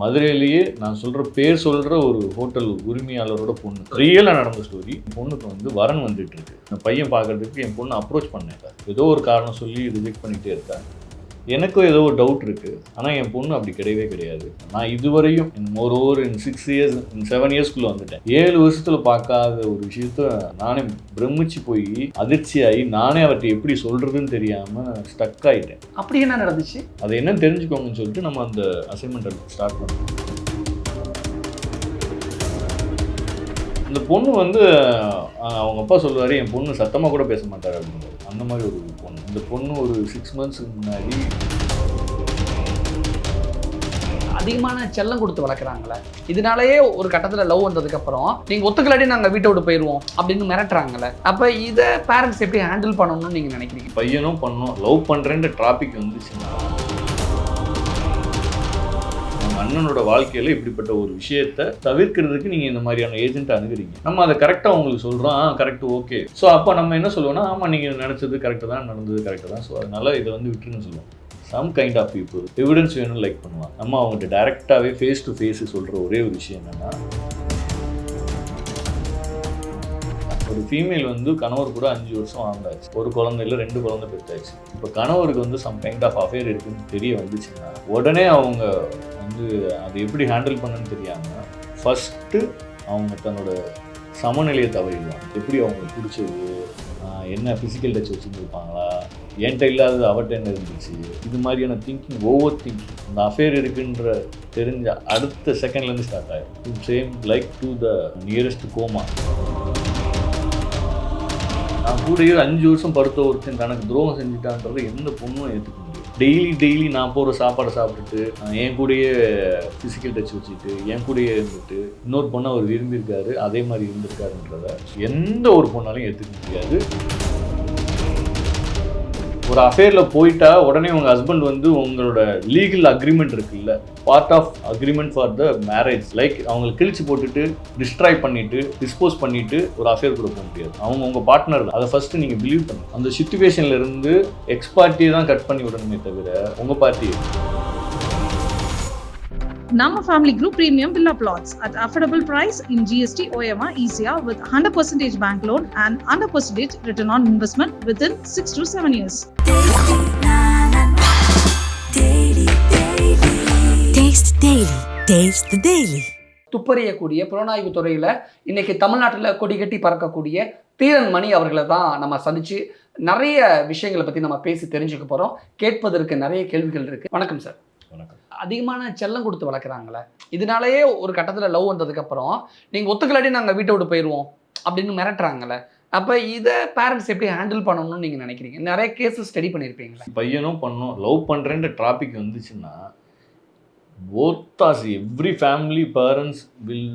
மதுரையிலேயே நான் சொல்கிற பேர் சொல்கிற ஒரு ஹோட்டல் உரிமையாளரோட பொண்ணு. ரியலாக நடந்த ஸ்டோரி பொண்ணுக்கு வந்து வரன் வந்துட்டு இருக்கு. இந்த பையன் பார்க்கறதுக்கு என் பொண்ணு அப்ரோச் பண்ணேன் ஏதோ ஒரு காரணம் சொல்லி ரிஜெக்ட் பண்ணிகிட்டே இருக்காங்க. எனக்கும் ஏதோ ஒரு டவுட் இருக்குது ஆனால் என் பொண்ணு அப்படி கிடையவே கிடையாது. நான் இதுவரையும் more over in six years in seven இயர்ஸ்க்குள்ளே வந்துட்டேன். ஏழு வருஷத்தில் பார்க்காத ஒரு விஷயத்த நானே பிரமிச்சு போய் அதிர்ச்சியாகி நானே அவர்கிட்ட எப்படி சொல்கிறதுன்னு தெரியாமல் ஸ்டக் ஆகிட்டேன் அப்படி என்ன நடந்துச்சு? அது என்னன்னு தெரிஞ்சுக்கோங்கன்னு சொல்லிட்டு நம்ம அந்த அசைன்மெண்ட்டை ஸ்டார்ட் பண்ணோம். அந்த பொண்ணு வந்து அவங்க அப்பா சொல்லுவார் என் பொண்ணு சத்தமாக கூட பேச மாட்டார் அப்படின்னு அந்த மாதிரி ஒரு பொண்ணு இந்த பொண்ணு ஒரு சிக்ஸ் மந்த்ஸ்க்கு முன்னாடி அதிகமான செல்லம் கொடுத்து வளர்க்குறாங்களே. இதனாலேயே ஒரு கட்டத்தில் லவ் வந்ததுக்கப்புறம் நீங்கள் ஒத்துக்கலாட்டி நாங்கள் வீட்டை விட்டு போயிடுவோம் அப்படின்னு மிரட்டுறாங்களே. அப்போ இதை பேரண்ட்ஸ் எப்படி ஹேண்டில் பண்ணணும்னு நீங்கள் நினைக்கிறீங்க? பையனும் பண்ணோம். லவ் பண்ணுறேன்ற டாபிக் வந்துச்சுன்னா அண்ணனோட வாழ்க்கையில் இப்படிப்பட்ட ஒரு விஷயத்தை தவிர்க்கிறதுக்கு நீங்கள் இந்த மாதிரியான ஏஜென்ட்டை அணுகிறீங்க. நம்ம அதை கரெக்டாக உங்களுக்கு சொல்கிறோம் ஆ கரெக்ட் ஓகே ஸோ அப்போ நம்ம என்ன சொல்லுவோம்னா ஆமாம் நீங்கள் நினச்சது கரெக்டாக தான் நடந்தது கரெக்டாக தான். ஸோ அதனால் இதை வந்து விட்டுருன்னு சொல்லுவோம். Some kind of people evidence வேணும்னு லைக் பண்ணுவாங்க. நம்ம அவங்ககிட்ட டேரெக்டாகவே ஃபேஸ் டு ஃபேஸ் சொல்கிற ஒரே ஒரு விஷயம் என்னென்னா ஒரு ஃபீமேல் வந்து கணவர் கூட அஞ்சு வருஷம் ஆகாச்சு ஒரு குழந்தை இல்லை ரெண்டு குழந்தை பெற்றாச்சு. இப்போ கணவருக்கு வந்து சம் கைண்ட் ஆஃப் அஃபேர் இருக்குன்னு தெரிய வந்துச்சுன்னா உடனே அவங்க வந்து அதை எப்படி ஹேண்டில் பண்ணுன்னு தெரியாமல் ஃபஸ்ட்டு அவங்க தன்னோட சமநிலையை தவறிடுவாங்க. எப்படி அவங்களுக்கு பிடிச்சது? என்ன ஃபிசிக்கல் டச் வச்சுருந்துருப்பாங்களா? என்கிட்ட இல்லாதது அவட்ட என்ன இருந்துச்சு? இது மாதிரியான திங்கிங் ஓவர் திங்கிங் அந்த அஃபேர் இருக்குன்ற தெரிஞ்ச அடுத்த செகண்ட்லேருந்து ஸ்டார்ட் ஆகிடும் same like to the nearest coma நான் கூடயே அஞ்சு வருஷம் படுத்த ஒருத்தன் தனக்கு துரோகம் செஞ்சுட்டான்றது எந்த பொண்ணும் ஏற்றுக்க முடியும் டெய்லி டெய்லி நான் போகிற சாப்பாடை சாப்பிட்டுட்டு நான் என் கூடயே ஃபிசிக்கல் டச் வச்சுட்டு என் கூடயே இருந்துட்டு இன்னொரு பொண்ணை அவர் விரும்பியிருக்காரு அதே மாதிரி இருந்திருக்காருன்றத எந்த ஒரு பொண்ணாலையும் ஏற்றுக்க முடியாது. ஒரு அஃபேரில் போயிட்டா உடனே உங்கள் ஹஸ்பண்ட் வந்து உங்களோட லீகல் அக்ரிமெண்ட் இருக்குல்ல part of agreement for the marriage like அவங்களை கிழிச்சு போட்டுட்டு டிஸ்ட்ராய் பண்ணிட்டு டிஸ்போஸ் பண்ணிட்டு ஒரு அஃபேர் கூட போக முடியாது. அவங்க உங்கள் பார்ட்னர் அதை ஃபர்ஸ்ட் நீங்கள் பிலீவ் பண்ணுங்க அந்த சுச்சுவேஷன்ல இருந்து எக்ஸ் பார்ட்டியை தான் கட் பண்ணி விடணுமே தவிர உங்கள் party Nama Family Group Premium Villa Plots at affordable price in GST OMR ECR with 100% bank loan and 100% return on investment within 6 to 7 years. Daily, daily. Taste Daily. Taste the Daily. துப்பறியக்கூடிய புலனாய்வு துறையில் இன்னைக்கு தமிழ்நாட்டில் கொடி கட்டி பறக்கக்கூடிய தீரன் மணி அவர்களை தான் நம்ம சந்திச்சு நிறைய விஷயங்களை பற்றி நம்ம பேசி தெரிஞ்சுக்க போகிறோம் கேட்பதற்கு நிறைய கேள்விகள் இருக்குது வணக்கம் சார் வணக்கம். அதிகமான செல்லம் கொடுத்து வளர்க்குறாங்களே இதனாலேயே ஒரு கட்டத்தில் லவ் வந்ததுக்கப்புறம் நீங்கள் ஒத்துக்கலாட்டி நாங்கள் வீட்டை விட்டு போயிடுவோம் அப்படின்னு மிரட்டுறாங்களே அப்போ இதை பேரண்ட்ஸ் எப்படி ஹேண்டில் பண்ணணும்னு நீங்கள் நினைக்கிறீங்க? நிறைய கேஸஸ் ஸ்டடி பண்ணியிருப்பீங்களா பையனும் பண்ணோம். லவ் பண்ணுறேன்ற டாபிக் வந்துச்சுன்னா as every family parents will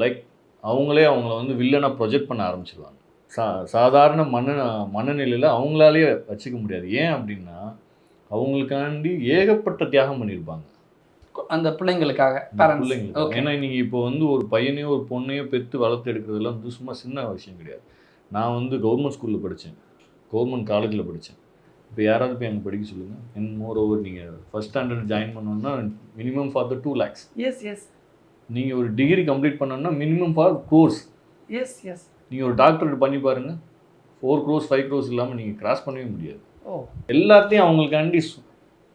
like அவங்களே அவங்கள வந்து வில்லனாக ப்ரொஜெக்ட் பண்ண ஆரம்பிச்சிருவாங்க. சா சாதாரண மன மனநிலையில் அவங்களாலே வச்சுக்க முடியாது. ஏன் அப்படின்னா அவங்களுக்காண்டி ஏகப்பட்ட தியாகம் பண்ணியிருப்பாங்க. அந்த பிள்ளைங்களுக்காக பிள்ளைங்களுக்கு ஏன்னா நீங்கள் இப்போ வந்து ஒரு பையனையோ ஒரு பொண்ணையோ பெற்று வளர்த்து எடுக்கிறதுலாம் வந்து சும்மா சின்ன விஷயம் கிடையாது. நான் வந்து கவர்மெண்ட் ஸ்கூலில் படித்தேன். கவர்மெண்ட் காலேஜில் படித்தேன். இப்போ யாராவது போய் அங்கே படிக்க சொல்லுங்கள் என் மோர் ஓவர் நீங்கள் ஃபஸ்ட் ஸ்டாண்டர்ட் ஜாயின் பண்ணணும்னா minimum for the two lakhs yes yes நீங்கள் ஒரு டிகிரி கம்ப்ளீட் பண்ணணும்னா minimum for course yes yes நீங்கள் ஒரு டாக்டரேட் பண்ணி பாருங்கள் ஃபோர் க்ரோஸ் ஃபைவ் க்ரோஸ் இல்லாமல் நீங்கள் கிராஸ் பண்ணவே முடியாது. எல்லாத்தையும் அவங்களுக்காண்டி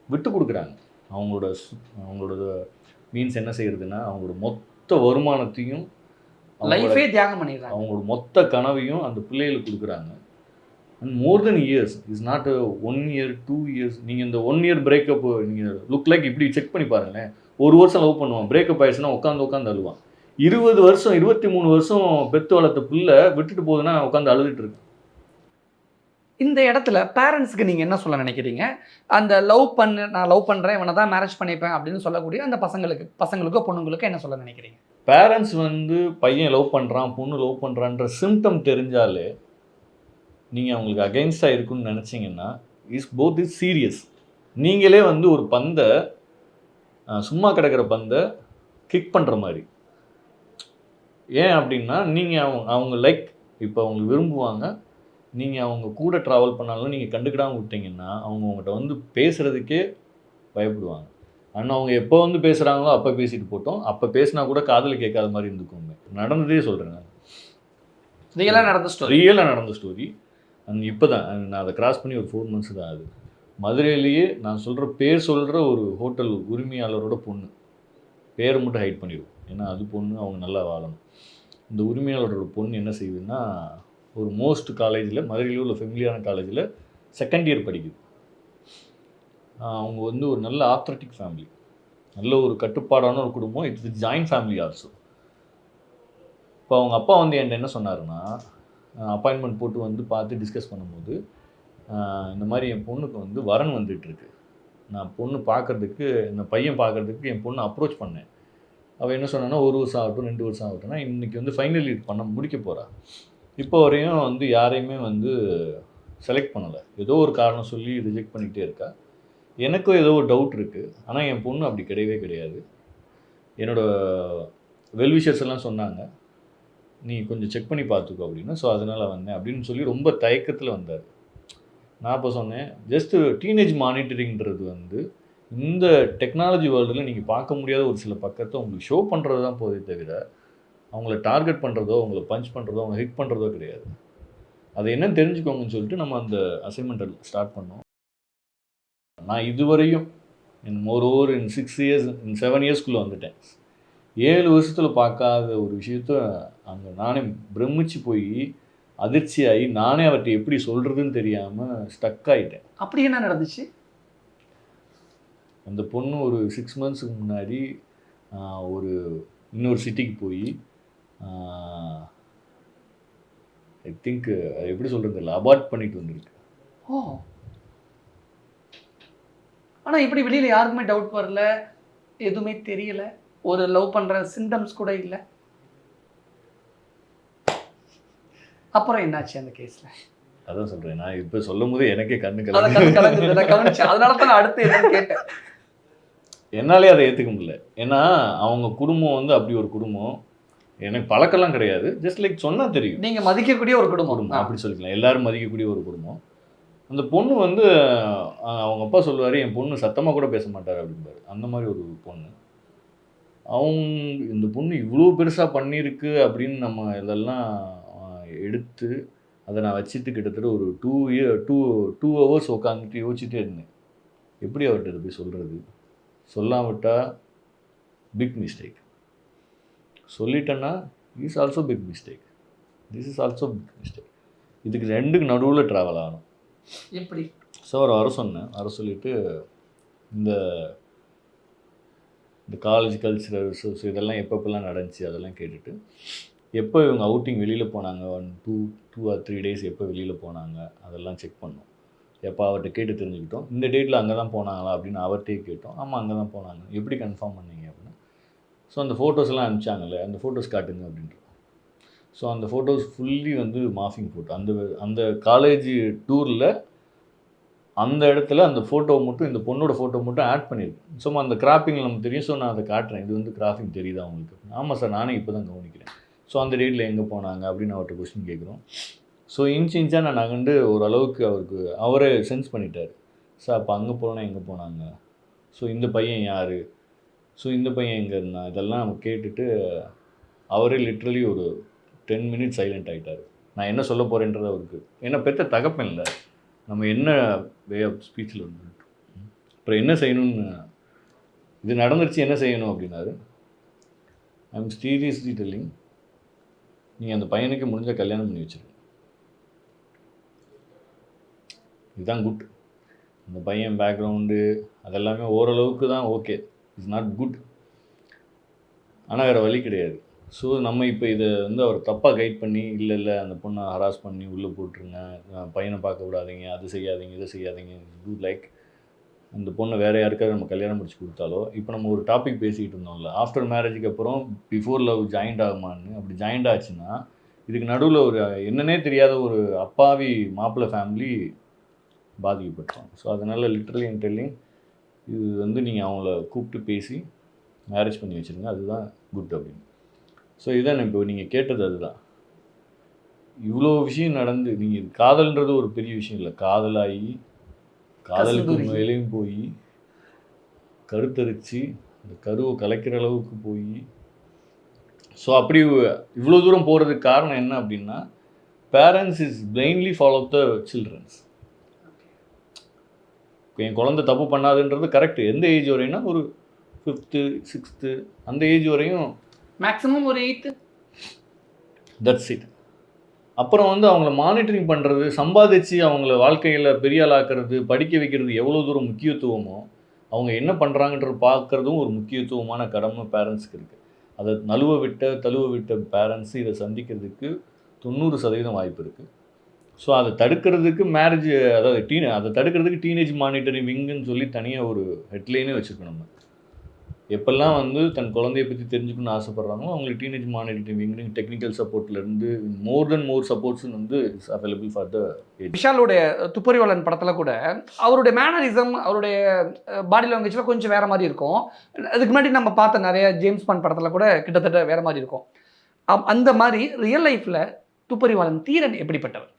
விட்டு கொடுக்குறாங்க. அவங்களோட அவங்களோட மீன்ஸ் என்ன செய்யறதுன்னா அவங்களோட மொத்த வருமானத்தையும் லைஃபே தியாகம் பண்ணிடுறாங்க. அவங்களோட மொத்த கனவையும் அந்த பிள்ளைகளுக்கு கொடுக்குறாங்க. And more then years is not one year two years நீங்கள் இந்த ஒன் இயர் பிரேக்கப் நீங்கள் லுக் லைக் இப்படி செக் பண்ணி பாருங்களேன். ஒரு வருஷம் லவ் பண்ணுவான். பிரேக்கப் ஆயிடுச்சுன்னா உட்காந்து உட்காந்து அழுவான். இருபது வருஷம் இருபத்தி மூணு வருஷம் பெத்து வளர்த்த பிள்ளை விட்டுட்டு போகுதுன்னா உட்காந்து அழுதுட்டு இருக்கு. இந்த இடத்துல பேரண்ட்ஸ்க்கு நீங்கள் என்ன சொல்ல நினைக்கிறீங்க? அந்த லவ் பண்ண நான் லவ் பண்ணுறேன் இவனை தான் மேரேஜ் பண்ணிப்பேன் அப்படின்னு சொல்லக்கூடிய அந்த பசங்களுக்கு பசங்களுக்கோ பொண்ணுங்களுக்கோ என்ன சொல்ல நினைக்கிறீங்க? பேரண்ட்ஸ் வந்து பையன் லவ் பண்ணுறான் பொண்ணு லவ் பண்ணுறான்ற சிம்டம் தெரிஞ்சாலே நீங்கள் அவங்களுக்கு அகெயின்ஸ்டாக இருக்குன்னு நினச்சிங்கன்னா இஸ் போத் இஸ் சீரியஸ் நீங்களே வந்து ஒரு பந்தை சும்மா கிடக்கிற பந்தை கிக் பண்ணுற மாதிரி. ஏன் அப்படின்னா நீங்கள் அவங்க அவங்க லைக் இப்போ அவங்க விரும்புவாங்க நீங்கள் அவங்க கூட ட்ராவல் பண்ணாலும் நீங்கள் கண்டுக்கிடாமல் விட்டீங்கன்னா அவங்க உங்கள்கிட்ட வந்து பேசுகிறதுக்கே பயப்படுவாங்க. ஆனால் அவங்க எப்போ வந்து பேசுகிறாங்களோ அப்போ பேசிட்டு போட்டோம். அப்போ பேசினா கூட காதில் கேட்காத மாதிரி இருந்துக்குமே நடந்ததே சொல்கிறேன் ரியலாக நடந்த ஸ்டோரி ரியலாக நடந்த ஸ்டோரி அண்ட் இப்போ தான் நான் அதை கிராஸ் பண்ணி ஒரு ஃபோர் மந்த்ஸ் தான் ஆகுது. மதுரையிலேயே நான் சொல்கிற பேர் சொல்கிற ஒரு ஹோட்டல் உரிமையாளரோட பொண்ணு. பேரை மட்டும் ஹைட் பண்ணிடுவோம் ஏன்னா அது பொண்ணு அவங்க நல்லா வாழணும். இந்த உரிமையாளரோட பொண்ணு என்ன செய்யுதுன்னா ஒரு மோஸ்ட் காலேஜில் மதுரையில் உள்ள ஃபெமிலியான காலேஜில் செகண்ட் இயர் படிக்குது. அவங்க வந்து ஒரு நல்ல ஆத்ரட்டிக் ஃபேமிலி நல்ல ஒரு கட்டுப்பாடான ஒரு குடும்பம். இட்ஸ் ஜாயின்ட் ஃபேமிலி ஆல்சோ இப்போ அவங்க அப்பா வந்து என்கிட்ட என்ன சொன்னாருன்னா அப்பாயின்மெண்ட் போட்டு வந்து பார்த்து டிஸ்கஸ் பண்ணும்போது இந்த மாதிரி என் பொண்ணுக்கு வந்து வரன் வந்துகிட்ருக்கு நான் பொண்ணு பார்க்கறதுக்கு இந்த பையன் பார்க்கறதுக்கு என் பொண்ணு அப்ரோச் பண்ணேன். அவள் என்ன சொன்னான்னா ஒரு வருஷம் ஆகட்டும் ரெண்டு வருஷம் ஆகட்டும்னா இன்றைக்கி வந்து ஃபைனல் இயர் பண்ண முடிக்க போகிறா இப்போ வரையும் வந்து யாரையுமே வந்து செலக்ட் பண்ணலை. ஏதோ ஒரு காரணம் சொல்லி ரிஜெக்ட் பண்ணிகிட்டே இருக்கா. எனக்கும் ஏதோ ஒரு டவுட் இருக்குது ஆனால் என் பொண்ணு அப்படி கிடையவே கிடையாது. என்னோட வெல்விஷர்ஸ் எல்லாம் சொன்னாங்க. நீ கொஞ்சம் செக் பண்ணி பார்த்துக்கோ அப்படின்னு. ஸோ அதனால் வந்தேன் அப்படின்னு சொல்லி ரொம்ப தயக்கத்தில் வந்தார். நான் இப்போ சொன்னேன் ஜஸ்ட் டீனேஜ் மானிட்டரிங்கிறது வந்து இந்த டெக்னாலஜி வேர்ல்டில் நீங்கள் பார்க்க முடியாத ஒரு சில பக்கத்தை உங்களுக்கு ஷோ பண்ணுறது தான் போதே தவிர அவங்கள டார்கெட் பண்ணுறதோ அவங்கள பஞ்ச் பண்ணுறதோ அவங்க ஹிட் பண்ணுறதோ கிடையாது. அது என்னன்னு தெரிஞ்சுக்கோங்கன்னு சொல்லிட்டு நம்ம அந்த அசைன்மெண்ட்டை ஸ்டார்ட் பண்ணோம். நான் இதுவரையும் in more over in six years in seven இயர்ஸ்க்குள்ளே வந்துட்டேன். ஏழு வருஷத்தில் பார்க்காத ஒரு விஷயத்த அங்கே நானே பிரமிச்சு போய் அதிர்ச்சியாகி நானே அவர்கிட்ட எப்படி சொல்கிறதுன்னு தெரியாமல் ஸ்டக் ஆகிட்டேன் அப்படி என்ன நடந்துச்சு? அந்த பொண்ணு ஒரு சிக்ஸ் மந்த்ஸுக்கு முன்னாடி ஒரு இன்னொரு சிட்டிக்கு போய் ஐ திங்க் எப்படி சொல்கிறது இல்லை அபார்ட் பண்ணிட்டு வந்திருக்கு. ஓ. ஆனா இப்படி வெளியில யாருக்குமே டவுட் வரல? எதுவுமே தெரியல. ஒரு லவ் பண்ற சிம்டம்ஸ் கூட இல்ல. அப்புறம் என்னாச்சு அந்த கேஸ்ல அதான் சொல்கிறேன் நான் இப்போ சொல்லும் போது எனக்கே கண்ணு கவனிச்சேன் அதனால தான் அடுத்து என்னன்னு கேட்டேன். என்னாலே அதை ஏற்றுக்க முடியல. ஏன்னா அவங்க குடும்பம் வந்து அப்படி ஒரு குடும்பம். எனக்கு பழக்கம்லாம் கிடையாது. ஜஸ்ட் லைக் சொன்னால் தெரியும். நீங்க மதிக்கக்கூடிய ஒரு குடும்பம். குடும்பம். அப்படி சொல்லிக்கலாம். எல்லாரும் மதிக்கக்கூடிய ஒரு குடும்பம். அந்த பொண்ணு வந்து அவங்க அப்பா சொல்லுவார் என் பொண்ணு சத்தமாக கூட பேச மாட்டார் அப்படிம்பாரு. அந்த மாதிரி ஒரு பொண்ணு. அவங்க இந்த பொண்ணு இவ்வளோ பெருசாக பண்ணியிருக்கு அப்படின்னு நம்ம இதெல்லாம் எடுத்து அதை நான் வச்சுட்டு கிட்டத்தட்ட ஒரு two year two two hours உட்காந்துட்டு யோசிச்சுட்டே இருந்தேன். எப்படி அவர்கிட்ட போய் சொல்கிறது சொல்லாமட்டா பிக் மிஸ்டேக் சொல்லிட்டேன்னா is also big mistake this is also big mistake இதுக்கு ரெண்டுக்கு நடுவில் ட்ராவல் ஆகணும். எப்படி? ஸோ அவர் வர சொன்னேன். வர சொல்லிட்டு இந்த இந்த காலேஜ் கல்ச்சுரல்ஸ் ஸோ இதெல்லாம் எப்பப்பெல்லாம் நடந்துச்சு அதெல்லாம் கேட்டுட்டு எப்போ இவங்க அவுட்டிங் வெளியில் போனாங்க? One two two or three days எப்போ வெளியில் போனாங்க? அதெல்லாம் செக் பண்ணோம். எப்போ அவர்கிட்ட கேட்டு தெரிஞ்சுக்கிட்டோம். இந்த டேட்டில் அங்கே தான் போனாங்களா அப்படின்னு அவர்கிட்டயே கேட்டோம். ஆமாம் அங்கே தான் போனாங்க. எப்படி கன்ஃபார்ம் பண்ணீங்க? ஸோ அந்த ஃபோட்டோஸ்லாம் அனுப்பிச்சாங்கல்ல அந்த ஃபோட்டோஸ் காட்டுங்க அப்படின்ட்டு. ஸோ அந்த ஃபோட்டோஸ் ஃபுல்லி வந்து மாஃபிங் ஃபோட்டோ அந்த அந்த காலேஜ் டூரில் அந்த இடத்துல அந்த ஃபோட்டோ மட்டும் இந்த பொண்ணோட ஃபோட்டோ மட்டும் ஆட் பண்ணியிருக்கேன் சும்மா அந்த கிராப்பிங் நமக்கு தெரியும் ஸோ நான் அதை காட்டுறேன். இது வந்து கிராஃபிங் தெரியுதா உங்களுக்கு ஆமாம் சார் நானே இப்போ தான் கவனிக்கிறேன். ஸோ அந்த டேட்டில் எங்கே போனாங்க அப்படின்னு அவர்கிட்ட கொஸ்டின் கேட்குறோம். ஸோ இன்ச் இன்ச்சாக நான் நகண்டு ஓரளவுக்கு அவருக்கு அவரே சென்ஸ் பண்ணிட்டார். சார் அப்போ அங்கே போனால் எங்கே போனாங்க? ஸோ இந்த பையன் யார்? ஸோ இந்த பையன் எங்கே இருந்தான்? இதெல்லாம் கேட்டுட்டு அவரே லிட்ரலி ஒரு டென் மினிட்ஸ் சைலண்ட் ஆகிட்டார் நான் என்ன சொல்ல போகிறேன்றது அவருக்கு. ஏன்னா பெத்த தகப்பன் இல்லை. நம்ம என்ன வே ஆஃப் ஸ்பீச்சில் இருந்துட்டு அப்புறம் என்ன செய்யணும்னு இது நடந்துருச்சு என்ன செய்யணும் அப்படின்னாரு. ஐ எம் சீரியஸ்லி டெல்லிங் நீங்கள் அந்த பையனுக்கு முடிஞ்ச கல்யாணம் பண்ணி வச்சிருங்க இதுதான் குட் அந்த பையன் பேக்ரவுண்டு அதெல்லாமே ஓரளவுக்கு தான் ஓகே இஸ் நாட் குட். ஆனால் வேறு வழி கிடையாது. ஸோ நம்ம இப்போ இதை வந்து அவர் தப்பாக கைட் பண்ணி இல்லை இல்லை அந்த பொண்ணை ஹராஸ் பண்ணி உள்ளே போட்டுருங்க பையனை பார்க்க விடாதீங்க அது செய்யாதீங்க இதை செய்யாதீங்க டூ லைக் அந்த பொண்ணை வேறு யாருக்காவது நம்ம கல்யாணம் முடிச்சு கொடுத்தாலோ இப்போ நம்ம ஒரு டாபிக் பேசிக்கிட்டு இருந்தோம்ல ஆஃப்டர் மேரேஜுக்கு அப்புறம் பிஃபோர் லவ் ஜாயிண்ட் ஆகுமான்னு அப்படி ஜாயிண்ட் ஆச்சுன்னா இதுக்கு நடுவில் ஒரு என்னன்னே தெரியாத ஒரு அப்பாவி மாப்பிள்ளை ஃபேமிலி பாதிக்கப்பட்டோம் ஸோ அதனால் லிட்ரலி அண்ட் டெல்லிங் இது வந்து நீங்கள் அவங்கள கூப்பிட்டு பேசி மேரேஜ் பண்ணி வச்சுருங்க. அதுதான் குட் அப்படின்னு. ஸோ இதான் இப்போ நீங்கள் கேட்டது அதுதான். இவ்வளோ விஷயம் நடந்து நீங்கள் காதல்ன்றது ஒரு பெரிய விஷயம் இல்லை. காதலாகி காதலுக்கு. மேலேயும் போய் கருத்தரித்து அந்த கருவை கலைக்கிற அளவுக்கு போய். ஸோ அப்படி இவ்வளோ தூரம் போகிறதுக்கு காரணம் என்ன அப்படின்னா parents is plainly follow the childrens என் குழந்தை தப்பு பண்ணாதுன்றது கரெக்ட் எந்த ஏஜ் வரையும்னா ஒரு ஃபிஃப்த்து சிக்ஸ்த்து அந்த ஏஜ் வரையும் மேக்ஸிமம் ஒரு எயித்து தட்ஸ் இட் அப்புறம் வந்து அவங்கள மானிட்டரிங் பண்ணுறது சம்பாதிச்சு அவங்கள வாழ்க்கையில் பெரிய ஆளாக்குறது படிக்க வைக்கிறது எவ்வளோ தூரம் முக்கியத்துவமோ அவங்க என்ன பண்ணுறாங்கன்றது பார்க்குறதும் ஒரு முக்கியத்துவமான கடமை பேரண்ட்ஸ்க்கு இருக்குது அதை நழுவ விட்ட தழுவ விட்ட பேரண்ட்ஸ் இதை சந்திக்கிறதுக்கு தொண்ணூறு சதவீதம் வாய்ப்பு இருக்குது ஸோ அதை தடுக்கிறதுக்கு மேரேஜ் அதாவது டீன் அதை தடுக்கிறதுக்கு டீனேஜ் மானிட்டரிங் விங்குன்னு சொல்லி தனியாக ஒரு ஹெட்லைனே வச்சுருக்கோம் நம்ம. எப்பெல்லாம் வந்து தன் குழந்தைய பற்றி தெரிஞ்சுக்கணும்னு ஆசைப்பட்றாங்களோ அவங்களுக்கு டீனேஜ் மானிட்டரிங் விங் டெக்னிக்கல் சப்போர்ட்லேருந்து மோர் தென் மோர் சப்போர்ட்ஸ் வந்து இஸ் அவைலபிள் ஃபார் த விஷாலுடைய துப்பறிவாளன் படத்தில் கூட அவருடைய மேனரிசம் அவருடைய பாடி லாங்குவேஜில் கொஞ்சம் வேறு மாதிரி இருக்கும். அதுக்கு முன்னாடி நம்ம பார்த்த நிறைய ஜேம்ஸ் பான் படத்தில் கூட கிட்டத்தட்ட வேற மாதிரி இருக்கும். அந்த மாதிரி ரியல் லைஃப்பில் துப்பறிவாளன் தீரன் எப்படிப்பட்டவர்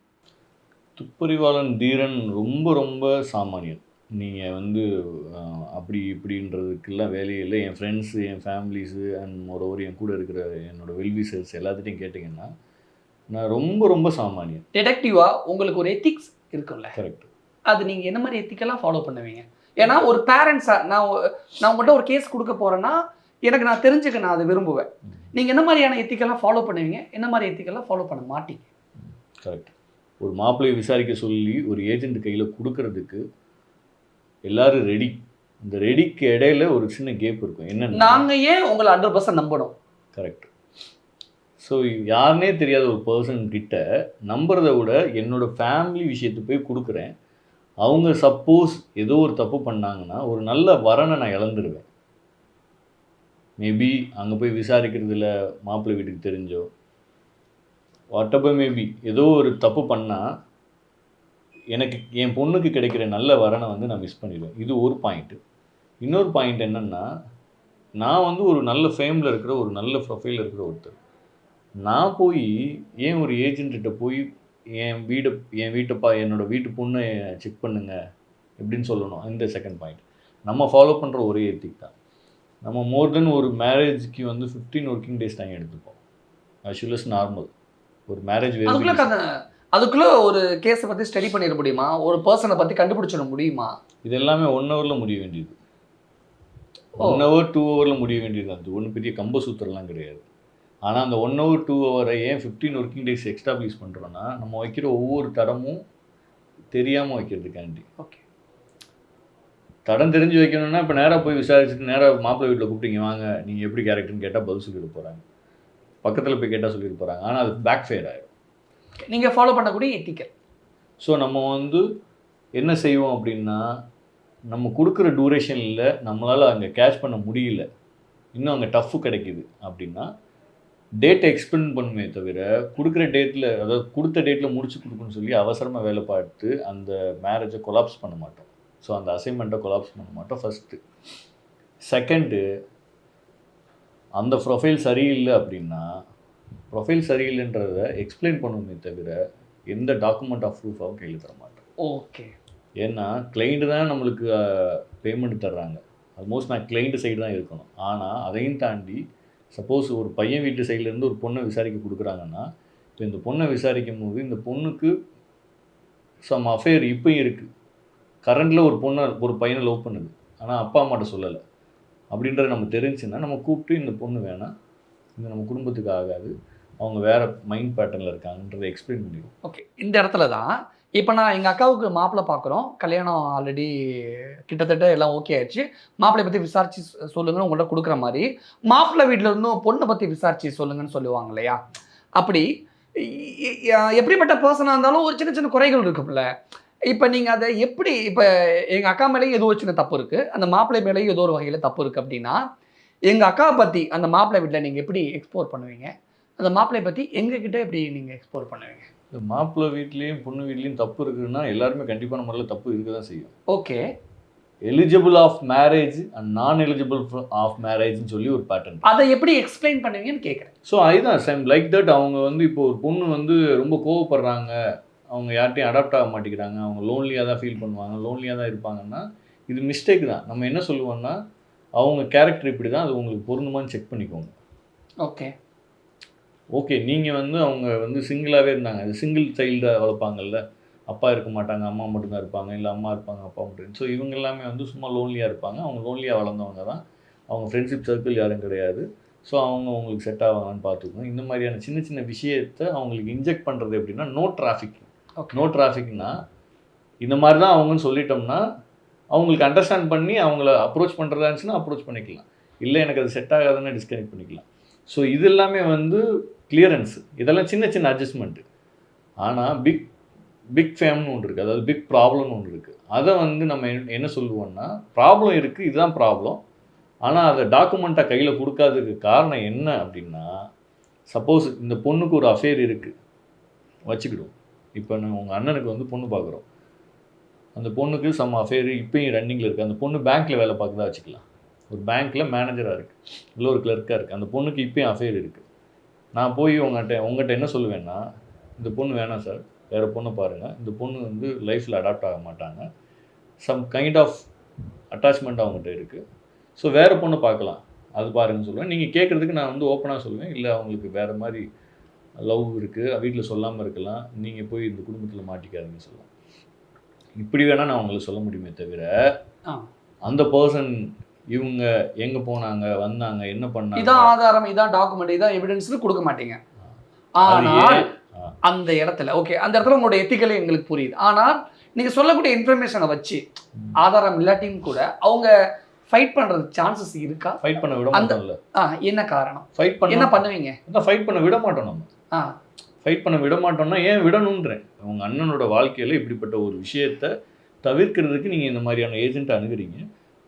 துப்பறிவாளன் தீரன் ரொம்ப ரொம்ப சாமானியன். நீங்கள் வந்து அப்படி இப்படின்றதுக்கெல்லாம் வேலையே இல்லை. என் ஃப்ரெண்ட்ஸு என் ஃபேமிலிஸு அண்ட் மொரோவர் என் கூட இருக்கிற என்னோட வெல்விசர்ஸ் எல்லாத்துட்டையும் கேட்டிங்கன்னா நான் ரொம்ப ரொம்ப சாமானியன். டிடெக்டிவா உங்களுக்கு ஒரு எத்திக்ஸ் இருக்கும்ல. கரெக்ட் அது நீங்கள் என்ன மாதிரி எத்திக்கெல்லாம் ஃபாலோ பண்ணுவீங்க? ஏன்னா ஒரு பேரண்ட்ஸாக நான் நான் உங்கள்கிட்ட ஒரு கேஸ் கொடுக்க போகிறேன்னா எனக்கு நான் தெரிஞ்சுக்க நான் அதை விரும்புவேன். நீங்கள் என்ன மாதிரியான எத்திக்கெல்லாம் ஃபாலோ பண்ணுவீங்க? என்ன மாதிரி எத்திக்கெல்லாம் ஃபாலோ பண்ண மாட்டீங்க? கரெக்ட் ஒரு மாப்பிள்ளையை விசாரிக்க சொல்லி ஒரு ஏஜென்ட் கையில் கொடுக்கறதுக்கு எல்லாரும் ரெடி இந்த ரெடிக்கு இடையில ஒரு சின்ன கேப் இருக்கும். என்னன்னா நாங்கள் ஏன் உங்களை ஹண்ட்ரட் பர்சன்ட் நம்பணும்? கரெக்ட் ஸோ யாருனே தெரியாத ஒரு பர்சன் கிட்ட நம்புறதை விட என்னோட ஃபேமிலி விஷயத்தை போய் கொடுக்குறேன். அவங்க சப்போஸ் ஏதோ ஒரு தப்பு பண்ணாங்கன்னா ஒரு நல்ல வரனை நான் இழந்துருவேன். மேபி அங்கே போய் விசாரிக்கிறதுல மாப்பிள்ளை வீட்டுக்கு தெரிஞ்சோ வாட் எவர் மேபி ஏதோ ஒரு தப்பு பண்ணால் எனக்கு என் பொண்ணுக்கு கிடைக்கிற நல்ல வரனை வந்து நான் மிஸ் பண்ணிடுவேன். இது ஒரு பாயிண்ட்டு இன்னொரு பாயிண்ட் என்னென்னா நான் வந்து ஒரு நல்ல ஃபேமில் இருக்கிற ஒரு நல்ல ப்ரொஃபைலில் இருக்கிற ஒருத்தர். நான் போய் ஏன் ஒரு ஏஜென்ட்டிட்ட போய் என் வீடு என் வீட்டுப்பா என்னோட வீட்டு பொண்ணை செக் பண்ணுங்க எப்படின்னு சொல்லணும். இந்த செகண்ட் பாயிண்ட் நம்ம ஃபாலோ பண்ணுற ஒரே எத்திக் தான். நம்ம மோர் தென் ஒரு மேரேஜ்க்கு வந்து ஃபிஃப்டீன் ஒர்க்கிங் டேஸ் டைம் எடுத்துப்போம். ஆக்சுவலஸ் நார்மல் ஒரு மேரேஜ் அதுக்குள்ள அதுக்குள்ள ஒரு கேஸை பற்றி ஸ்டடி பண்ணிட முடியுமா? ஒரு பர்சனை பற்றி கண்டுபிடிச்சிட முடியுமா? இது எல்லாமே ஒன் ஹவரில் முடிய வேண்டியது. ஒன் ஹவர் டூ ஹவரில் முடிய வேண்டியது. அது ஒன்றும் பெரிய கம்ப சூத்திரம்லாம் கிடையாது. ஆனால் அந்த ஒன் ஹவர் டூ ஹவரை ஏன் ஃபிஃப்டீன் ஒர்க்கிங் டேஸ் எக்ஸ்டாப்ளிஷ் பண்ணுறோன்னா நம்ம வைக்கிற ஒவ்வொரு தடமும் தெரியாமல் வைக்கிறதுக்காண்டி. ஓகே தடம் தெரிஞ்சு வைக்கணும்னா இப்போ நேராக போய் விசாரிச்சுட்டு நேராக மாப்பிள்ளை வீட்டில் கூப்பிட்டீங்க வாங்க. நீங்கள் எப்படி கேரக்டர்னு கேட்டால் பதில் சொல்லிட்டு போகிறாங்க பக்கத்தில் போய் கேட்டால் சொல்லிட்டு போகிறாங்க ஆனால் அது பேக் ஃபேர் ஆகிடும் நீங்கள் ஃபாலோ பண்ணக்கூடிய எத்திக்கல் ஸோ நம்ம வந்து என்ன செய்வோம் அப்படின்னா நம்ம கொடுக்குற டூரேஷனில் நம்மளால் அங்கே கேட்ச் பண்ண முடியல. இன்னும் அங்கே டஃப்பு கிடைக்குது அப்படின்னா டேட்டை எக்ஸ்பெண்ட் பண்ணுமே தவிர கொடுக்குற டேட்டில் அதாவது கொடுத்த டேட்டில் முடிச்சு கொடுக்கணும்னு சொல்லி அவசரமாக வேலை பார்த்து அந்த மேரேஜை கொலாப்ஸ் பண்ண மாட்டோம். ஸோ அந்த அசைன்மெண்ட்டை கொலாப்ஸ் பண்ண மாட்டோம் ஃபஸ்ட்டு செகண்டு அந்த ப்ரொஃபைல் சரியில்லை அப்படின்னா ப்ரொஃபைல் சரியில்லைன்றத எக்ஸ்பிளைன் பண்ணுமே தவிர எந்த டாக்குமெண்ட் ஆஃப் ப்ரூஃபாகவும் கையில் தர மாட்டோம் ஓகே ஏன்னா கிளைண்ட்டு தான் நம்மளுக்கு பேமெண்ட் தர்றாங்க. ஆல்மோஸ்ட் நான் கிளைண்ட் சைடு தான் இருக்கணும். ஆனால் அதையும் தாண்டி சப்போஸ் ஒரு பையன் வீட்டு சைட்லேருந்து ஒரு பொண்ணை விசாரிக்க கொடுக்குறாங்கன்னா இப்போ இந்த பொண்ணை விசாரிக்கும் போது இந்த பொண்ணுக்கு சம் அஃபேர் இப்போயும் இருக்குது கரண்டில் ஒரு பொண்ணை ஒரு பையனை லவ் பண்ணுது. ஆனால் அப்பா அம்மாட்ட சொல்லலை. அப்படின்றது நம்ம தெரிஞ்சுன்னா நம்ம கூப்பிட்டு இந்த பொண்ணு வேணாம். இது நம்ம குடும்பத்துக்கு ஆகாது. அவங்க வேறு மைண்ட் பேட்டர்னில் இருக்காங்கன்றதை எக்ஸ்பிளைன் பண்ணிடுவோம். ஓகே இந்த இடத்துல தான் இப்போ நான் எங்கள் அக்காவுக்கு மாப்பிள்ளை பார்க்குறோம். கல்யாணம் ஆல்ரெடி கிட்டத்தட்ட எல்லாம் ஓகே ஆயிடுச்சு. மாப்பிள்ளை பற்றி விசாரிச்சு சொல்லுங்கன்னு உங்கள்கிட்ட கொடுக்குற மாதிரி மாப்பிள்ளை வீட்டில் இருந்தும் பொண்ணை பற்றி விசாரிச்சு சொல்லுங்கன்னு சொல்லுவாங்க இல்லையா? அப்படி எப்படிப்பட்ட பர்சனாக இருந்தாலும் ஒரு சின்ன சின்ன குறைகள் இருக்கும்ல. இப்போ நீங்கள் அதை எப்படி இப்போ எங்கள் அக்கா மேலேயும் ஏதோ சின்ன தப்பு இருக்குது அந்த மாப்பிள்ளை மேலேயும் ஏதோ ஒரு வகையில் தப்பு இருக்குது அப்படின்னா எங்கள் அக்காவை பற்றி அந்த மாப்பிள்ளை வீட்டில் நீங்கள் எப்படி எக்ஸ்ப்ளோர் பண்ணுவீங்க? அந்த மாப்பிள்ளை பற்றி எங்ககிட்ட எப்படி நீங்கள் எக்ஸ்ப்ளோர் பண்ணுவீங்க? இந்த மாப்பிள்ளை வீட்லேயும் பொண்ணு வீட்லேயும் தப்பு இருக்குன்னா எல்லாருமே கண்டிப்பான முறையில் தப்பு இருக்க தான் செய்யும். Okay. Eligible of marriage and நான் எலிஜிபிள் ஆஃப் மேரேஜ்னு சொல்லி ஒரு பேட்டர்ன் அதை எப்படி எக்ஸ்பிளைன் பண்ணுவீங்கன்னு கேட்குறேன் ஸோ அதுதான் சேம் லைக் தட் அவங்க வந்து இப்போ ஒரு பொண்ணு வந்து ரொம்ப கோவப்படுறாங்க. அவங்க யார்ட்டையும் அடாப்ட் ஆக மாட்டேங்கிறாங்க. அவங்க லோன்லியாக தான் ஃபீல் பண்ணுவாங்க. லோன்லியாக தான் இருப்பாங்கன்னா இது மிஸ்டேக் தான். நம்ம என்ன சொல்லுவோம்னா அவங்க கேரக்டர் இப்படி தான் அது உங்களுக்கு பொருந்துமான்னு செக் பண்ணிக்கோங்க. ஓகே ஓகே நீங்கள் வந்து அவங்க வந்து சிங்கிளாகவே இருந்தாங்க. அது சிங்கிள் சைல்டை வளர்ப்பாங்கல்ல. அப்பா இருக்க மாட்டாங்க அம்மா மட்டும்தான் இருப்பாங்க. இல்லை அம்மா இருப்பாங்க அப்பா மட்டும். ஸோ இவங்க எல்லாமே வந்து சும்மா லோன்லியாக இருப்பாங்க. அவங்க லோன்லியாக வளர்ந்தவங்க தான். அவங்க ஃப்ரெண்ட்ஷிப் சர்க்கிள் யாரும் கிடையாது. ஸோ அவங்க அவங்களுக்கு செட் ஆவாங்கன்னு பார்த்துக்கணும் இந்த மாதிரியான சின்ன சின்ன விஷயத்தை அவங்களுக்கு இன்ஜெக்ட் பண்ணுறது எப்படின்னா நோ டிராஃபிக் நோ டிராஃபிக்னா இந்த மாதிரி தான் அவங்கன்னு சொல்லிட்டோம்னா அவங்களுக்கு அண்டர்ஸ்டாண்ட் பண்ணி அவங்கள அப்ரோச் பண்ணுறதா இருந்துச்சுன்னா அப்ரோச் பண்ணிக்கலாம். இல்லை எனக்கு அது செட் ஆகாதுன்னு டிஸ்கனெக்ட் பண்ணிக்கலாம். ஸோ இது எல்லாமே வந்து கிளியரன்ஸ் இதெல்லாம் சின்ன சின்ன அட்ஜஸ்ட்மெண்ட்டு ஆனால் பிக் பிக் ஃபேம்னு ஒன்று இருக்குது அதாவது பிக் ப்ராப்ளம்னு ஒன்று இருக்குது அதை வந்து நம்ம என்ன- என்ன சொல்லுவோம்னா ப்ராப்ளம் இருக்குது இதுதான் ப்ராப்ளம் ஆனால் அதை டாக்குமெண்ட்டாக கையில் கொடுக்காததுக்கு காரணம் என்ன அப்படின்னா சப்போஸ் இந்த பொண்ணுக்கு ஒரு அஃபேர் இருக்குது வச்சுக்கிடுவோம். இப்போ நான் உங்கள் அண்ணனுக்கு வந்து பொண்ணு பார்க்குறோம். அந்த பொண்ணுக்கு சம் அஃபேர் இப்போயும் ரன்னிங்கில் இருக்குது அந்த பொண்ணு பேங்க்கில் வேலை பார்க்குறதா வச்சுக்கலாம். ஒரு பேங்க்கில் மேனேஜராக இருக்குது இல்லை ஒரு கிளர்க்காக இருக்குது அந்த பொண்ணுக்கு இப்போயும் அஃபேர் இருக்குது நான் போய் உங்கள்கிட்ட உங்கள்கிட்ட என்ன சொல்லுவேன்னா இந்த பொண்ணு வேணாம் சார் வேறு பொண்ணை பாருங்கள் இந்த பொண்ணு வந்து லைஃப்பில் அடாப்ட் ஆக மாட்டாங்க. சம் கைண்ட் ஆஃப் அட்டாச்மெண்ட் அவங்ககிட்ட இருக்குது ஸோ வேறு பொண்ணை பார்க்கலாம். அது பாருங்கன்னு சொல்லுவேன். நீங்கள் கேட்குறதுக்கு நான் வந்து ஓப்பனாக சொல்லுவேன். இல்லை அவங்களுக்கு வேறு மாதிரி லவ் இருக்குது வீட்டில் சொல்லாமல் இருக்கலாம். நீங்கள் போய் இந்த குடும்பத்தில் மாட்டிக்காதீங்கன்னு சொல்லலாம். இப்படி வேணால் நான் உங்களுக்கு சொல்ல முடியுமே தவிர. அந்த பர்சன் இவங்க எங்கே போனாங்க வந்தாங்க என்ன பண்ணாங்க? இதான் ஆதாரம் இதான் டாக்குமெண்ட் இதான் எவிடன்ஸ்னு கொடுக்க மாட்டீங்க. ஆனால். அந்த இடத்துல ஓகே அந்த இடத்துல உங்களோட எத்திக்கலே எங்களுக்கு புரியுது. ஆனால் நீங்க சொல்லக்கூடிய இன்ஃபர்மேஷனை வச்சு. ஆதாரம் இல்லாட்டியும் கூட அவங்க ஃபைட் பண்றதுக்கு சான்சஸ் இருக்கா? ஃபைட் பண்ண விட மாட்டோம்ல. என்ன காரணம்? ஃபைட் பண்ண என்ன பண்ணுவீங்க? ஃபைட் பண்ண விட மாட்டோம் நம்ம. ஃபைட் பண்ண விட மாட்டோம்னா ஏன் விடணுன்றேன் உங்கள் அண்ணனோட வாழ்க்கையில் இப்படிப்பட்ட ஒரு விஷயத்த தவிர்க்கிறதுக்கு நீங்கள் இந்த மாதிரியான ஏஜென்ட்டை அணுகுறீங்க.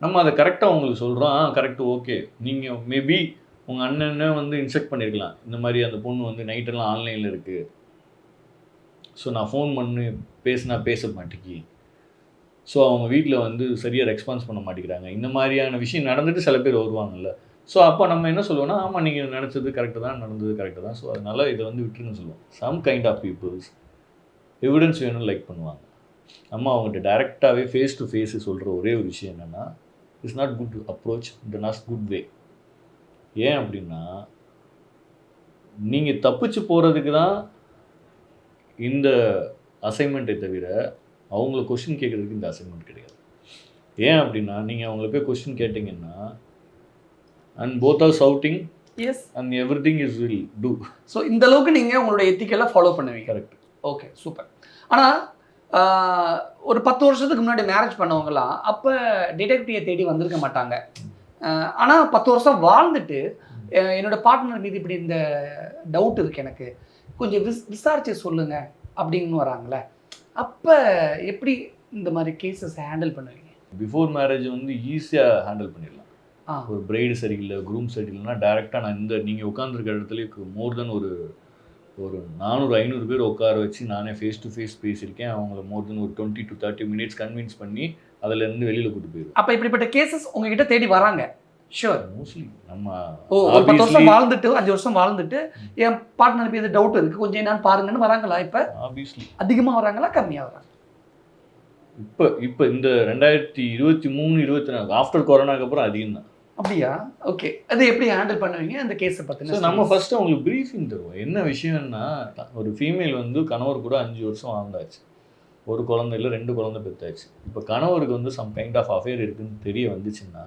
நம்ம அதை கரெக்டாக உங்களுக்கு சொல்கிறோம் ஆ கரெக்டு ஓகே நீங்கள் மேபி உங்கள் அண்ணனை வந்து இன்ஸ்ட்ரக்ட் பண்ணியிருக்கலாம் இந்த மாதிரி அந்த பொண்ணு வந்து நைட்டெல்லாம் ஆன்லைனில் இருக்குது ஸோ நான் ஃபோன் பண்ணி பேசினா பேச மாட்டேங்கி ஸோ அவங்க வீட்டில் வந்து சரியாக ரெஸ்பான்ஸ் பண்ண மாட்டேங்கிறாங்க. இந்த மாதிரியான விஷயம் நடந்துட்டு சில பேர் வருவாங்கல்ல. ஸோ அப்போ நம்ம என்ன சொல்லுவோம்னா ஆமாம் நீங்கள் நினச்சது கரெக்டு தான் நடந்தது கரெக்டு தான். ஸோ அதனால் இதை வந்து விட்டுருன்னு சொல்லுவோம். Some kind of peoples evidence வேணும்னு லைக் பண்ணுவாங்க. நம்ம அவங்ககிட்ட டைரெக்டாகவே ஃபேஸ் டு ஃபேஸ் சொல்கிற ஒரே ஒரு விஷயம் என்னென்னா it's not good approach it not good way ஏன் அப்படின்னா நீங்கள் தப்பிச்சு போகிறதுக்கு தான் இந்த அசைன்மெண்ட்டை தவிர அவங்கள கொஷின் கேட்குறதுக்கு இந்த அசைன்மெண்ட் கிடையாது. ஏன் அப்படின்னா நீங்கள் அவங்கள போய் கொஷின் கேட்டிங்கன்னா and both are shouting yes and everything is will do so இந்த அளவுக்கு நீங்க உங்களோட எத்திக்கெல்லாம் ஃபாலோ பண்ணுவீங்க. கரெக்ட் ஓகே சூப்பர் ஆனால் ஒரு பத்து வருஷத்துக்கு முன்னாடி மேரேஜ் பண்ணவங்கலாம் அப்போ டிடெக்டிவை தேடி வந்திருக்க மாட்டாங்க. ஆனால் பத்து வருஷம் வாழ்ந்துட்டு என்னோட பார்ட்னர் மீது இப்படி இந்த டவுட் இருக்கு எனக்கு. கொஞ்சம் விஸ் விசாரிச்சு சொல்லுங்க அப்படின்னு வராங்களே அப்போ எப்படி இந்த மாதிரி கேசஸ் ஹேண்டில் பண்ணுவீங்க? பிஃபோர் மேரேஜ் வந்து ஈஸியாக ஹேண்டில் பண்ணிடலாம். ஒரு பிரைடு சரியில்லை குரூம் சரியில்லைன்னா டேரெக்டாக நான் இந்த நீங்கள் உட்காந்துருக்க இடத்துல மோர் தென் ஒரு ஒரு நானூறு ஐநூறு பேர் உட்கார வச்சு நானே ஃபேஸ் டு ஃபேஸ் பேசியிருக்கேன். அவங்கள மோர் தென் ஒரு twenty to thirty minutes convince பண்ணி அதுலேருந்து வெளியில் கூட்டு போயிடுவேன் அப்போ இப்படிப்பட்ட கேசஸ் உங்ககிட்ட தேடி வராங்க? ஷூர் மோஸ்ட்லி நம்ம ஓ ஒரு பத்து வருஷம் வாழ்ந்துட்டு அஞ்சு வருஷம் வாழ்ந்துட்டு என் பார்ட்னர் மீது டவுட் இருக்கு? கொஞ்சம் என்னன்னு பாருங்கன்னு வராங்களா இப்போ? ஆப்வியஸ்லி அதிகமாக வராங்களா கம்மியாக வராங்க இப்போ இப்போ இந்த ரெண்டாயிரத்தி இருபத்தி மூணு இருபத்தி நாலு ஆஃப்டர் கொரோனாக்கு அப்புறம் அதிகம் தான் அப்படியா? ஓகே அது எப்படி ஹேண்டில் பண்ணுவீங்க? அந்த கேஸை பற்றின நம்ம ஃபர்ஸ்ட் அவங்களுக்கு ப்ரீஃபிங் தருவோம். என்ன விஷயம்னா ஒரு ஃபீமேல் வந்து கணவர் கூட அஞ்சு வருஷம் வாழ்ந்தாச்சு. ஒரு குழந்தை இல்லை ரெண்டு குழந்தை பெற்றாச்சு இப்போ கணவருக்கு வந்து சம் கைண்ட் ஆஃப் அஃபேர் இருக்குன்னு தெரிய வந்துச்சுன்னா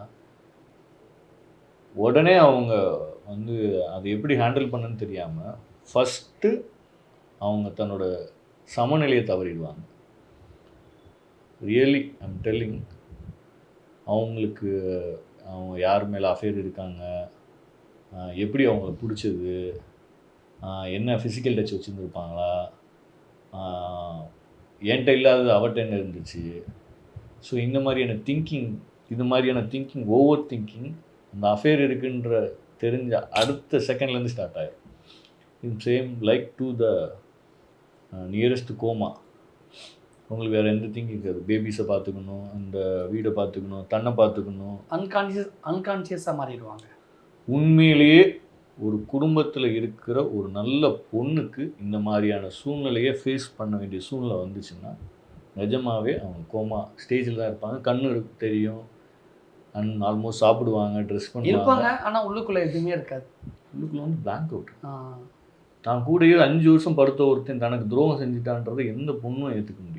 உடனே அவங்க வந்து அதை எப்படி ஹேண்டில் பண்ணுன்னு தெரியாமல் ஃபஸ்ட்டு அவங்க தன்னோட சமநிலையை தவறிடுவாங்க. ரியலி ஐம் டெல்லிங் அவங்களுக்கு அவங்க யார் மேலே அஃபேர் இருக்காங்க? எப்படி அவங்கள பிடிச்சது? என்ன ஃபிசிக்கல் டச் வச்சுருந்துருப்பாங்களா? என்கிட்ட இல்லாதது அவர்கிட்ட என்ன இருந்துச்சு? ஸோ இந்த மாதிரியான திங்கிங் இது மாதிரியான திங்கிங் ஓவர் திங்கிங் அந்த அஃபேர் இருக்குன்ற தெரிஞ்ச அடுத்த செகண்ட்லேருந்து ஸ்டார்ட் ஆகிடும் இது same like to the nearest coma உங்களுக்கு வேறு எந்த திங்கிங் இருக்காது. பேபிஸை பார்த்துக்கணும் அந்த வீடை பார்த்துக்கணும் தன்னை பார்த்துக்கணும். அன்கான்சியஸ் அன்கான்சியஸாக மாறிடுவாங்க. உண்மையிலேயே ஒரு குடும்பத்தில் இருக்கிற ஒரு நல்ல பொண்ணுக்கு இந்த மாதிரியான சூழ்நிலையை ஃபேஸ் பண்ண வேண்டிய சூழ்நிலை வந்துச்சுன்னா நிஜமாவே அவங்க கோமா ஸ்டேஜில் தான் இருப்பாங்க. கண்ணு தெரியும். அண்ட் ஆல்மோஸ்ட் சாப்பிடுவாங்க ட்ரெஸ் பண்ணுவாங்க. இருப்பாங்க ஆனா உள்ளுக்குள்ள எதுவுமே இருக்காது. உள்ளுக்குள்ள வந்து பிளாங்க் அவுட். தான் கூடயே அஞ்சு வருஷம் படுத்த ஒருத்தன் தனக்கு துரோகம் செஞ்சுட்டான்றதை எந்த பொண்ணும் ஏற்றுக்க முடியாது.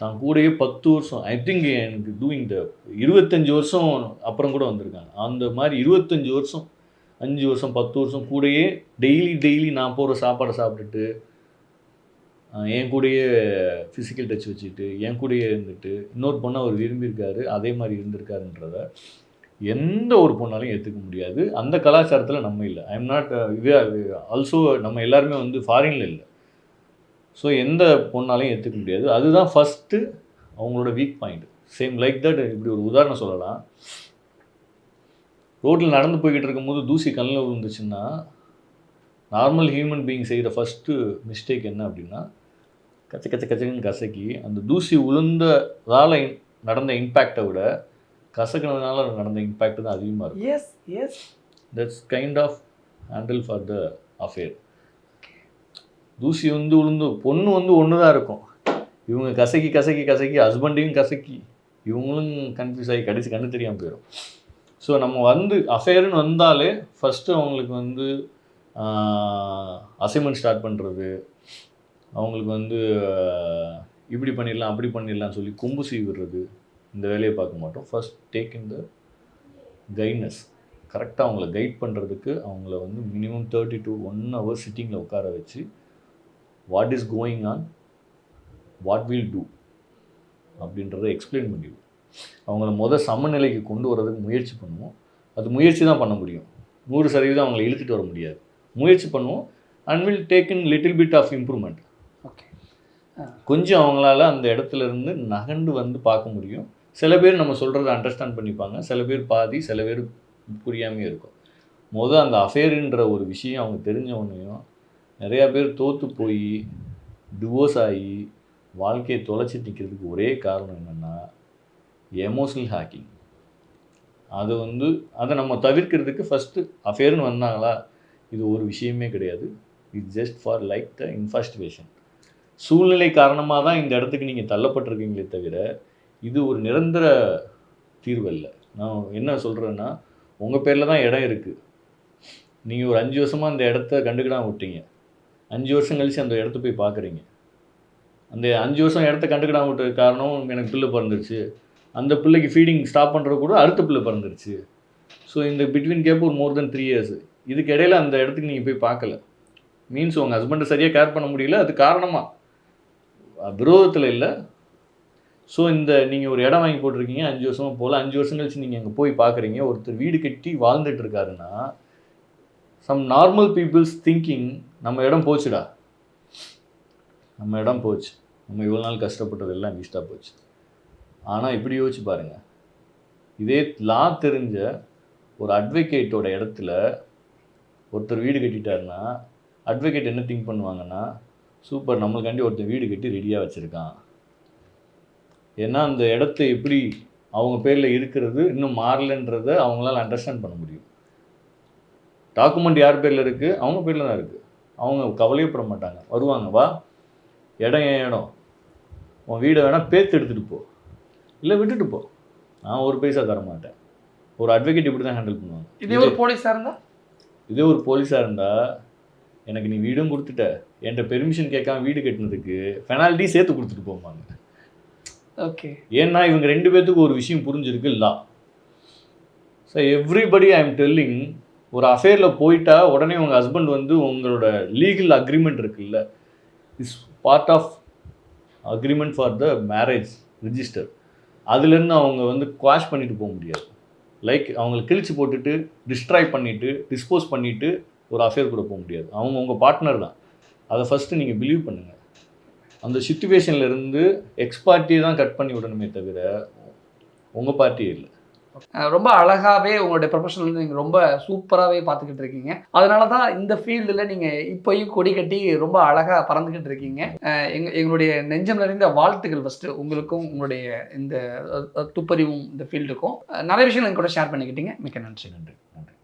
தான் கூடயே பத்து வருஷம். ஐ திங்க் எனக்கு டூயிங் த இருபத்தஞ்சு வருஷம் அப்புறம் கூட வந்திருக்காங்க. அந்த மாதிரி இருபத்தஞ்சு வருஷம் அஞ்சு வருஷம் பத்து வருஷம் கூடயே டெய்லி டெய்லி நான் போகிற சாப்பாடை சாப்பிட்டுட்டு என் கூடயே ஃபிசிக்கல் டச் வச்சுட்டு என் கூடயே இருந்துட்டு இன்னொரு பொண்ணை அவர் விரும்பியிருக்காரு அதே மாதிரி இருந்திருக்காருன்றத எந்த ஒரு பொண்ணாலையும் ஏற்றுக்க முடியாது. அந்த கலாச்சாரத்தில் நம்ம இல்லை. ஐ எம் நாட் இது ஆல்சோ நம்ம எல்லாருமே வந்து ஃபாரினில் இல்லை. ஸோ எந்த பொண்ணாலையும் ஏற்றுக்க முடியாது. அதுதான் ஃபஸ்ட்டு அவங்களோட weak point same like that இப்படி ஒரு உதாரணம் சொல்லலாம். ரோட்டில் நடந்து போய்கிட்டு இருக்கும்போது தூசி கண்ணில் விழுந்துச்சுன்னா நார்மல் ஹியூமன் பீயிங் செய்கிற ஃபஸ்ட்டு மிஸ்டேக் என்ன அப்படின்னா கச்ச கச்ச கச்சன்னு கசக்கி அந்த தூசி உளுந்ததால் நடந்த இம்பேக்டை விட கசக்கினதுனால நடந்த இம்பேக்ட் தான் அதிகமாக இருக்கும். Yes yes that's kind of handle for the affair தூசி வந்து உளுந்து பொண்ணு வந்து ஒன்று தான் இருக்கும். இவங்க கசக்கி கசக்கி கசக்கி ஹஸ்பண்டையும் கசக்கி இவங்களும் கன்ஃபியூஸ் ஆகி கடைசி கண்ணு தெரியாமல் போயிடும் ஸோ நம்ம வந்து அஃபேர்னு வந்தாலே ஃபஸ்ட்டு அவங்களுக்கு வந்து அசைன்மெண்ட் ஸ்டார்ட் பண்ணுறது அவங்களுக்கு வந்து இப்படி பண்ணிடலாம் அப்படி பண்ணிடலாம் சொல்லி கொம்பு சீவிடுறது இந்த வேலையை பார்க்க மாட்டோம். First take in the guidance கரெக்டாக அவங்கள கைட் பண்ணுறதுக்கு அவங்கள வந்து minimum thirty to one hour சிட்டிங்கில் உட்கார வச்சு what is going on what will do அப்படின்றத எக்ஸ்பிளைன் பண்ணிடுவோம் அவங்கள முத சமநிலைக்கு கொண்டு வரதுக்கு முயற்சி பண்ணுவோம். அது முயற்சி தான் பண்ண முடியும். நூறு சதவீதம் அவங்கள இழுத்துட்டு வர முடியாது. முயற்சி பண்ணுவோம் and will take in little bit of improvement okay கொஞ்சம் அவங்களால அந்த இடத்துல இருந்து நகண்டு வந்து பார்க்க முடியும். சில பேர் நம்ம சொல்கிறத அண்டர்ஸ்டாண்ட் பண்ணிப்பாங்க. சில பேர் பாதி சில பேர் புரியாமே இருக்கும். மொதல் அந்த அஃபேருன்ற ஒரு விஷயம் அவங்க தெரிஞ்ச உடனேயும் நிறையா பேர் தோற்று போய் டிவோர்ஸ் ஆகி வாழ்க்கையை தொலைச்சி நிற்கிறதுக்கு ஒரே காரணம் என்னென்னா எமோஷனல் ஹேக்கிங் அது வந்து அதை நம்ம தவிர்க்கிறதுக்கு ஃபஸ்ட்டு அஃபேர்னு வந்தாங்களா? இது ஒரு விஷயமே கிடையாது. It just for like the infatuation சூழ்நிலை காரணமாக தான் இந்த இடத்துக்கு நீங்கள் தள்ளப்பட்டிருக்கீங்களே தவிர இது ஒரு நிரந்தர தீர்வல்ல. நான் என்ன சொல்கிறேன்னா உங்கள் பேரில் தான் இடம் இருக்குது நீங்கள் ஒரு அஞ்சு வருஷமாக அந்த இடத்த கண்டுக்கிடாம விட்டீங்க. அஞ்சு வருஷம் கழிச்சு அந்த இடத்த போய் பார்க்குறீங்க அந்த அஞ்சு வருஷம் இடத்த கண்டுக்கிடாம விட்டு காரணம் எனக்கு பிள்ளை பிறந்துருச்சு. அந்த பிள்ளைக்கு ஃபீடிங் ஸ்டாப் பண்ணுறது கூட அடுத்த பிள்ளை பிறந்துருச்சு. ஸோ இந்த பிட்வீன் கேப் ஒரு மோர் தென் த்ரீ இயர்ஸ் இதுக்கு இடையில அந்த இடத்துக்கு நீங்கள் போய் பார்க்கல மீன்ஸ் உங்கள் ஹஸ்பண்டை சரியாக கேர் பண்ண முடியல. அது காரணமாக விரோதத்தில் இல்லை. ஸோ இந்த நீங்கள் ஒரு இடம் வாங்கி போட்டிருக்கீங்க. அஞ்சு வருஷமாக போல். அஞ்சு வருஷம் கழிச்சு நீங்கள் அங்கே போய் பார்க்குறீங்க ஒருத்தர் வீடு கட்டி வாழ்ந்துட்டு இருக்காருன்னா சம் நார்மல் பீப்புள்ஸ் திங்கிங் நம்ம இடம் போச்சுடா. நம்ம இடம் போச்சு. நம்ம இவ்வளோ நாள் கஷ்டப்பட்டது எல்லாம் வேஸ்ட்டாக போச்சு. ஆனால் இப்படி யோசிச்சு பாருங்கள் இதே லா தெரிஞ்ச ஒரு அட்வொகேட்டோட இடத்துல ஒருத்தர் வீடு கட்டிட்டாருன்னா அட்வொகேட் என்ன திங்க் பண்ணுவாங்கன்னா சூப்பர் நம்மளுக்காண்டி ஒருத்தர் வீடு கட்டி ரெடியாக வச்சுருக்கான். ஏன்னா அந்த இடத்த எப்படி அவங்க பேரில் இருக்கிறது இன்னும் மாறலைன்றதை அவங்களால அண்டர்ஸ்டாண்ட் பண்ண முடியும். டாக்குமெண்ட் யார் பேரில் இருக்குது அவங்க பேரில் தான் இருக்குது அவங்க கவலையப்பட மாட்டாங்க வருவாங்க வா இடம் என் இடம் உன் வீடை வேணால் பேத்து எடுத்துகிட்டு போ. இல்லை விட்டுட்டு போ. நான் ஒரு பைசா தர மாட்டேன் ஒரு அட்வொகேட் இப்படி தான் ஹேண்டில் பண்ணுவாங்க. இதே ஒரு போலீஸாக இருந்தா? இதே ஒரு போலீஸாக இருந்தால் எனக்கு நீ வீடும் கொடுத்துட்ட. என்கிட்ட பெர்மிஷன் கேட்காம வீடு கட்டினதுக்கு பெனால்ட்டி சேர்த்து கொடுத்துட்டு போவாங்க ஓகே ஏன்னா இவங்க ரெண்டு பேர்த்துக்கு ஒரு விஷயம் புரிஞ்சிருக்கு லா so everybody I am telling ஒரு அஃபேரில் போயிட்டா உடனே உங்கள் ஹஸ்பண்ட் வந்து உங்களோட லீகல் அக்ரிமெண்ட் இருக்குல்ல is part of agreement for the marriage register அதுலேருந்து அவங்க வந்து குவாஷ் பண்ணிட்டு போக முடியாது. லைக் அவங்கள கிழிச்சு போட்டுட்டு டிஸ்ட்ராய் பண்ணிவிட்டு டிஸ்போஸ் பண்ணிவிட்டு ஒரு அஃபேர் கூட போக முடியாது. அவங்க உங்கள் பார்ட்னர் தான். அதை ஃபஸ்ட்டு நீங்கள் பிலீவ் பண்ணுங்கள் அந்த சுச்சுவேஷன்லேருந்து எக்ஸ் பார்ட்டியை தான் கட் பண்ணி விடணுமே தவிர உங்கள் பார்ட்டியே இல்லை. ரொம்ப அழகாவே உங்களுடைய ப்ரொஃபஷனல் நீங்கள் ரொம்ப சூப்பராகவே பார்த்துக்கிட்டு இருக்கீங்க. அதனால தான் இந்த ஃபீல்டில் நீங்கள் இப்போயும் கொடி கட்டி ரொம்ப அழகாக பறந்துக்கிட்டு இருக்கீங்க. எங் எங்களுடைய நெஞ்சம் நிறைந்த வாழ்த்துக்கள் ஃபஸ்ட்டு உங்களுக்கும் உங்களுடைய இந்த துப்பறிவும் இந்த ஃபீல்டுக்கும் நிறைய விஷயங்கள் எங்க கூட ஷேர் பண்ணிக்கிட்டீங்க. மிக்க நன்றி. நன்றி. நன்றி.